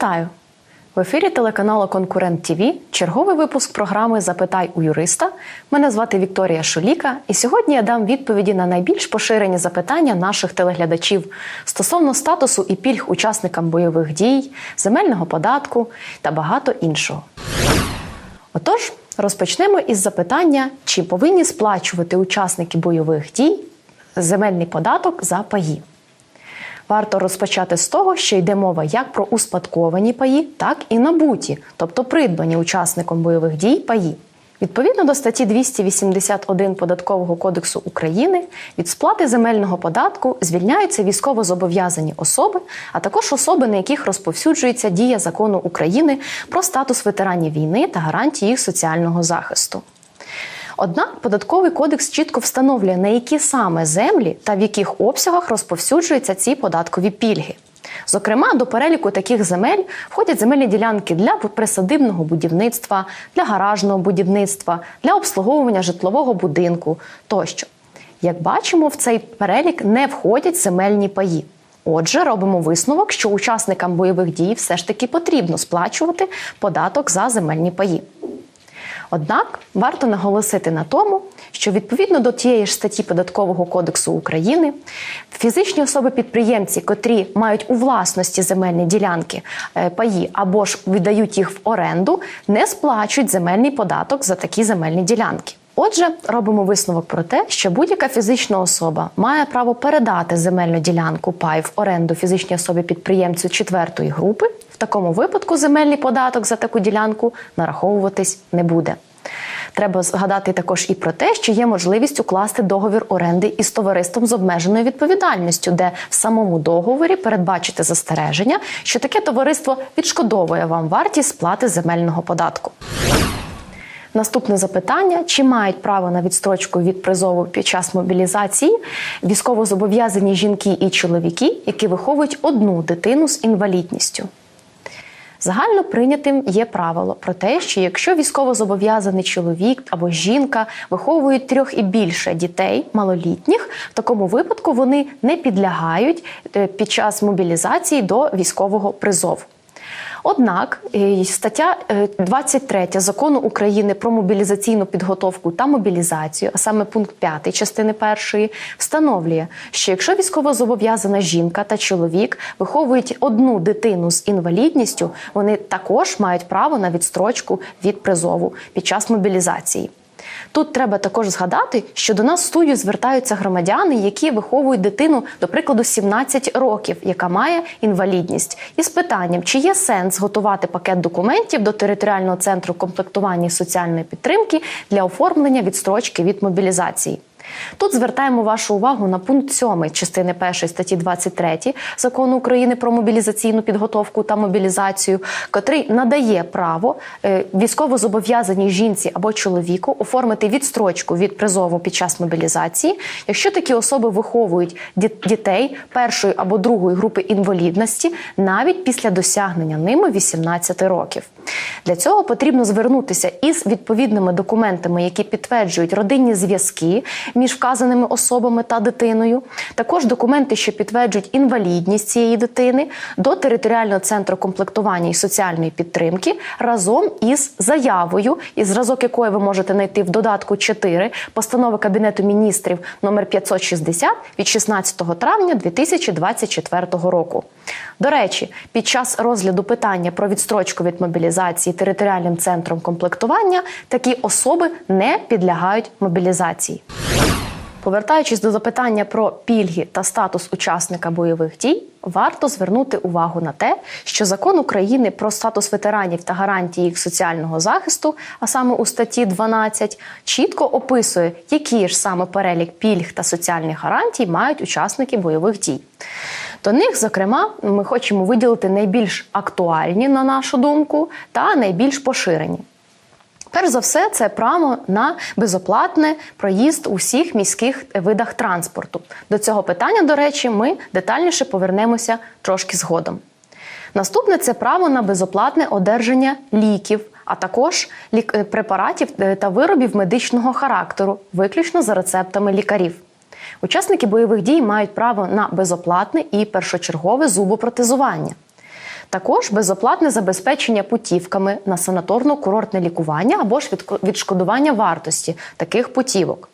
Вітаю! В ефірі телеканалу Конкурент ТВ черговий випуск програми Запитай у юриста. Мене звати Вікторія Шуліка, і сьогодні я дам відповіді на найбільш поширені запитання наших телеглядачів стосовно статусу і пільг учасникам бойових дій, земельного податку та багато іншого. Отож, розпочнемо із запитання, чи повинні сплачувати учасники бойових дій земельний податок за паї. Варто розпочати з того, що йде мова як про успадковані паї, так і набуті, тобто придбані учасником бойових дій паї. Відповідно до статті 281 Податкового кодексу України від сплати земельного податку звільняються військовозобов'язані особи, а також особи, на яких розповсюджується дія закону України про статус ветеранів війни та гарантії їх соціального захисту. Однак податковий кодекс чітко встановлює, на які саме землі та в яких обсягах розповсюджуються ці податкові пільги. Зокрема, до переліку таких земель входять земельні ділянки для присадибного будівництва, для гаражного будівництва, для обслуговування житлового будинку тощо. Як бачимо, в цей перелік не входять земельні паї. Отже, робимо висновок, що учасникам бойових дій все ж таки потрібно сплачувати податок за земельні паї. Однак варто наголосити на тому, що відповідно до тієї ж статті Податкового кодексу України фізичні особи-підприємці, котрі мають у власності земельні ділянки е, паї або ж віддають їх в оренду, не сплачують земельний податок за такі земельні ділянки. Отже, робимо висновок про те, що будь-яка фізична особа має право передати земельну ділянку пай в оренду фізичній особі підприємцю четвертої групи. Такому випадку земельний податок за таку ділянку нараховуватись не буде. Треба згадати також і про те, що є можливість укласти договір оренди із товариством з обмеженою відповідальністю, де в самому договорі передбачити застереження, що таке товариство відшкодовує вам вартість сплати земельного податку. Наступне запитання: чи мають право на відстрочку від призову під час мобілізації військовозобов'язані жінки і чоловіки, які виховують одну дитину з інвалідністю? Загально прийнятим є правило про те, що якщо військовозобов'язаний чоловік або жінка виховують трьох і більше дітей малолітніх, в такому випадку вони не підлягають е, під час мобілізації до військового призову. Однак е, стаття 23 е, закону України про мобілізаційну підготовку та мобілізацію, а саме пункт 5 частини 1, встановлює, що якщо військовозобов'язана жінка та чоловік виховують одну дитину з інвалідністю, вони також мають право на відстрочку від призову під час мобілізації. Тут треба також згадати, що до нас в студію звертаються громадяни, які виховують дитину, до прикладу, 17 років, яка має інвалідність, із питанням, чи є сенс готувати пакет документів до територіального центру комплектування і соціальної підтримки для оформлення відстрочки від мобілізації. Тут звертаємо вашу увагу на пункт 7 частини 1 статті 23 закону України про мобілізаційну підготовку та мобілізацію, котрий надає право е, військовозобов'язаній жінці або чоловіку оформити відстрочку від призову під час мобілізації, якщо такі особи виховують дітей першої або другої групи інвалідності навіть після досягнення ними 18 років. Для цього потрібно звернутися із відповідними документами, які підтверджують родинні зв'язки між вказаними особами та дитиною. Також документи, що підтверджують інвалідність цієї дитини до територіального центру комплектування і соціальної підтримки разом із заявою, і зразок якої ви можете знайти в додатку 4 постанови Кабінету міністрів номер 560 від 16 травня 2024 року. До речі, під час розгляду питання про відстрочку від мобілізації територіальним центром комплектування такі особи не підлягають мобілізації. Повертаючись до запитання про пільги та статус учасника бойових дій, варто звернути увагу на те, що закон України про статус ветеранів та гарантії їх соціального захисту, а саме у статті 12, чітко описує, який ж саме перелік пільг та соціальних гарантій мають учасники бойових дій. До них, зокрема, ми хочемо виділити найбільш актуальні, на нашу думку, та найбільш поширені. Перш за все, це право на безоплатний проїзд у всіх міських видах транспорту. До цього питання, до речі, ми детальніше повернемося трошки згодом. Наступне це право на безоплатне одержання ліків, а також препаратів е, та виробів медичного характеру, виключно за рецептами лікарів. Учасники бойових дій мають право на безоплатне і першочергове зубопротезування. Також безоплатне забезпечення путівками на санаторно-курортне лікування або ж відшкодування вартості таких путівок.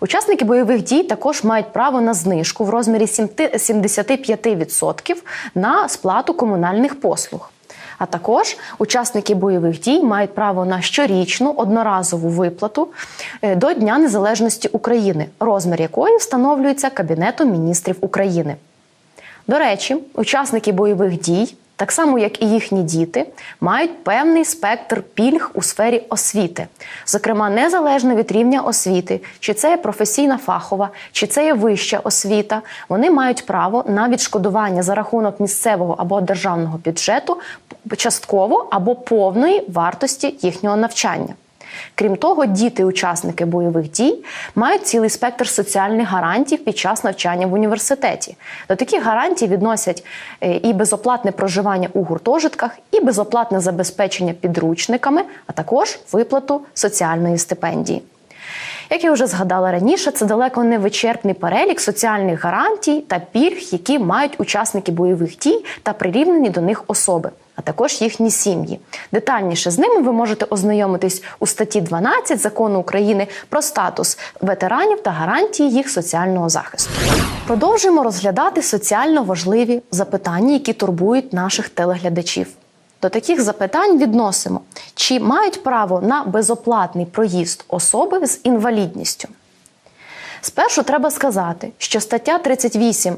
Учасники бойових дій також мають право на знижку в розмірі 75% на сплату комунальних послуг. А також учасники бойових дій мають право на щорічну одноразову виплату е, до Дня Незалежності України, розмір якої встановлюється Кабінетом міністрів України. До речі, учасники бойових дій, так само як і їхні діти, мають певний спектр пільг у сфері освіти, зокрема, незалежно від рівня освіти, чи це є професійна фахова, чи це є вища освіта. Вони мають право на відшкодування за рахунок місцевого або державного бюджету частково або повної вартості їхнього навчання. Крім того, діти-учасники бойових дій мають цілий спектр соціальних гарантій під час навчання в університеті. До таких гарантій відносять е, і безоплатне проживання у гуртожитках, і безоплатне забезпечення підручниками, а також виплату соціальної стипендії. Як я вже згадала раніше, це далеко не вичерпний перелік соціальних гарантій та пільг, які мають учасники бойових дій та прирівнені до них особи, а також їхні сім'ї. Детальніше з ними ви можете ознайомитись у статті 12 закону України про статус ветеранів та гарантії їх соціального захисту. Продовжуємо розглядати соціально важливі запитання, які турбують наших телеглядачів. До таких запитань відносимо: чи мають право на безоплатний проїзд особи з інвалідністю? Спершу треба сказати, що стаття 38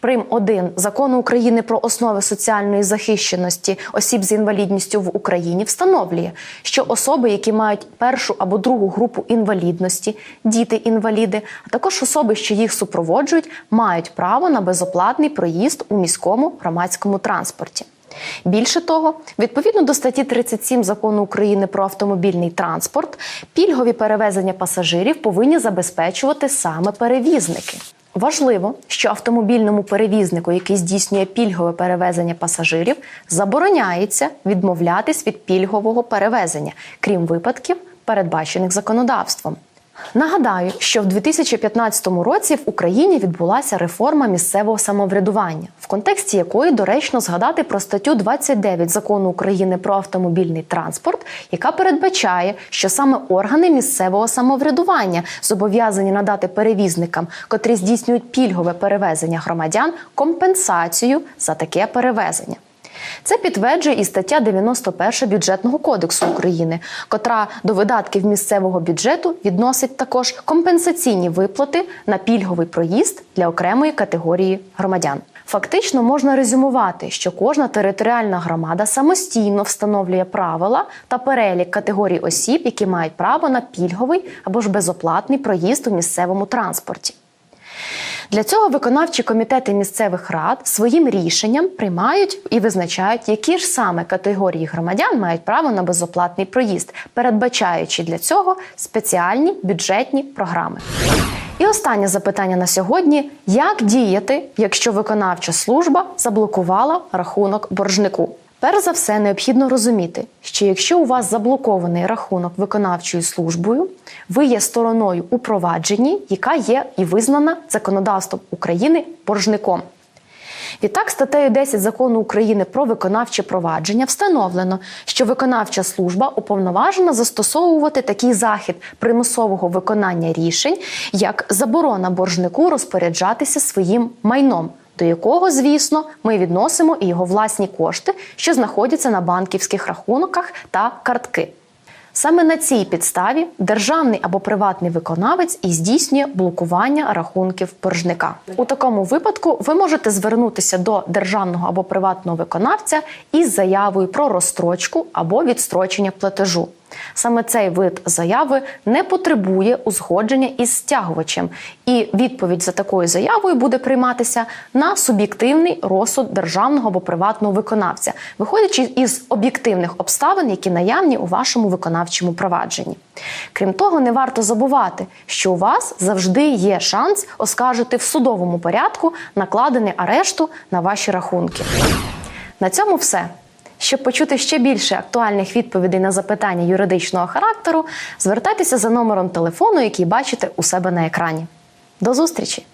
Прим 1 закону України про основи соціальної захищеності осіб з інвалідністю в Україні встановлює, що особи, які мають першу або другу групу інвалідності, діти-інваліди, а також особи, що їх супроводжують, мають право на безоплатний проїзд у міському громадському транспорті. Більше того, відповідно до статті 37 закону України про автомобільний транспорт, пільгові перевезення пасажирів повинні забезпечувати саме перевізники. Важливо, що автомобільному перевізнику, який здійснює пільгове перевезення пасажирів, забороняється відмовлятись від пільгового перевезення, крім випадків, передбачених законодавством. Нагадаю, що в 2015 році в Україні відбулася реформа місцевого самоврядування, в контексті якої доречно згадати про статтю 29 закону України про автомобільний транспорт, яка передбачає, що саме органи місцевого самоврядування зобов'язані надати перевізникам, котрі здійснюють пільгове перевезення громадян, компенсацію за таке перевезення. Це підтверджує і стаття 91 бюджетного кодексу України, котра до видатків місцевого бюджету відносить також компенсаційні виплати на пільговий проїзд для окремої категорії громадян. Фактично можна резюмувати, що кожна територіальна громада самостійно встановлює правила та перелік категорій осіб, які мають право на пільговий або ж безоплатний проїзд у місцевому транспорті. Для цього виконавчі комітети місцевих рад своїм рішенням приймають і визначають, які ж саме категорії громадян мають право на безоплатний проїзд, передбачаючи для цього спеціальні бюджетні програми. І останнє запитання на сьогодні: як діяти, якщо виконавча служба заблокувала рахунок боржнику? Перш за все, необхідно розуміти, що якщо у вас заблокований рахунок виконавчою службою, ви є стороною у провадженні, яка є і визнана законодавством України боржником. Відтак, статтею 10 закону України про виконавче провадження встановлено, що виконавча служба уповноважена застосовувати такий захід примусового виконання рішень, як заборона боржнику розпоряджатися своїм майном. До якого, звісно, ми відносимо і його власні кошти, що знаходяться на банківських рахунках та картки. Саме на цій підставі державний або приватний виконавець і здійснює блокування рахунків боржника. У такому випадку ви можете звернутися до державного або приватного виконавця із заявою про розстрочку або відстрочення платежу. Саме цей вид заяви не потребує узгодження із стягувачем, і відповідь за такою заявою буде прийматися на суб'єктивний розсуд державного або приватного виконавця, виходячи із об'єктивних обставин, які наявні у вашому виконавчому провадженні. Крім того, не варто забувати, що у вас завжди є шанс оскаржити в судовому порядку накладений арешту на ваші рахунки. На цьому все. Щоб почути ще більше актуальних відповідей на запитання юридичного характеру, звертайтеся за номером телефону, який бачите у себе на екрані. До зустрічі!